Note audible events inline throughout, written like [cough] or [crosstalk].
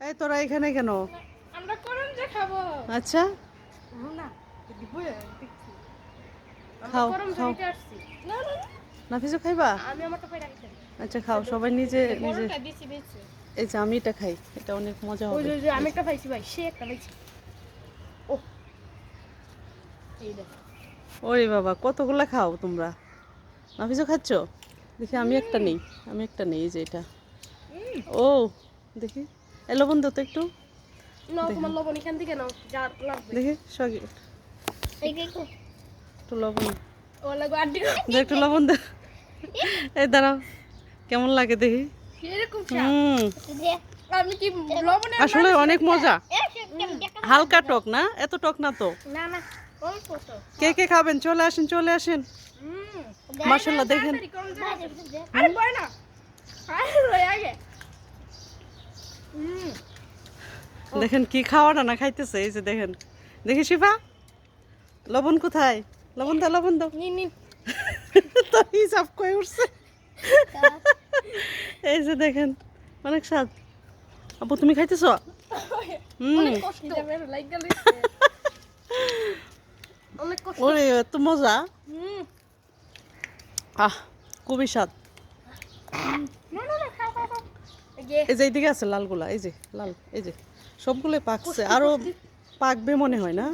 এই তোরা এখানে কেন? আমরা করুন যে খাব। আচ্ছা। না আমরা খাও, খাও। খাইতে আসছি। না না না, নাফিসও খাইবা? আমি রাখতে আচ্ছা খাও। সবাই নিজে নিজে। এই যে আমি এটা খাই। এটা অনেক মজা হবে। আমি একটা পাইছি ভাই সে একটা পাইছি। ও। ওরে বাবা কতগুলা খাও তোমরা? নাফিসও খাচ্ছ? দেখি আমি একটা নেই। আমি একটা নেই এই যে এটা। ও দেখি। লবণ দাও তো একটু। নাও তোমার লবণ এখান থেকে নাও যা লাগবে। দেখি সঙ্গে এই দেখো একটু। লবণ। ও লাগবে আড্ডি দে একটু লবণ দে। এই দাঁড়াও কেমন লাগে দেখি? এরকম হুম। আমি কি লবণে আসলে অনেক মজা। হালকা টক না? এত টক না তো? না না কে কে খাবেন? চলে আসেন চলে আসেন। হুম। মাশাল্লাহ দেখেন। আরে বয় না। আরে আগে। হুম দেখেন কি খাওয়াটা না খাইতেছে এই যে দেখেন। দেখি শিফা লবণ কোথায়? লবণ দাও লবণ দাও। [laughs] তো হিসাব কয়ে উঠছে। এই যে দেখেন অনেক স্বাদ। আপু তুমি খাইতেছ? হুম। অনেক কষ্ট লাইক গেল অনেক কষ্ট। ওরে এত মজা। হুম। আহ খুবই স্বাদ না না না খাও খাও খাও এই যে এইদিকে আছে লালগুলা এই যে লাল এই যে সবগুলোই পাকছে। আরও পাকবে মনে হয় না?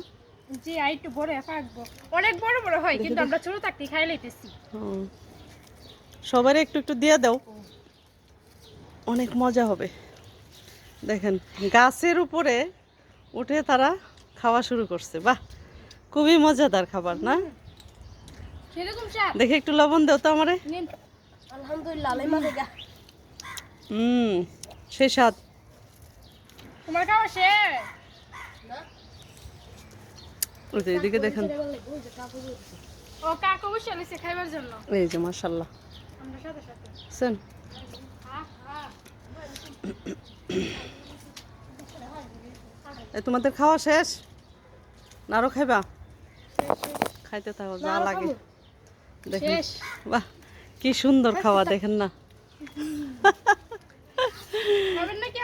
যে আইটু বড় পাকবো। অনেক বড় বড় হয় কিন্তু আমরা ছোট থাকতে খাই লাইতেছি। সবারই একটু একটু দিয়ে দাও। অনেক মজা হবে। দেখেন গাছের উপরে উঠে তারা খাওয়া শুরু করছে। বাহ খুবই মজাদার খাবার না? দেখে একটু লবণ দাও তো আমারে। আলহামদুলিল্লাহ। হুম সেই স্বাদ। তোমার খাওয়া শেষ? ওই যে এদিকে দেখেন। ও কাকু বসে আলিছে খাইবার জন্য। এই যে মাসাল্লাহ আমরা সাথে সাথে। এ তোমাদের খাওয়া শেষ? না আরও খাইবা? খাইতে থাকো যা লাগে। দেখেন। বাহ কি সুন্দর খাওয়া দেখেন না। [laughs] খাবেন নাকি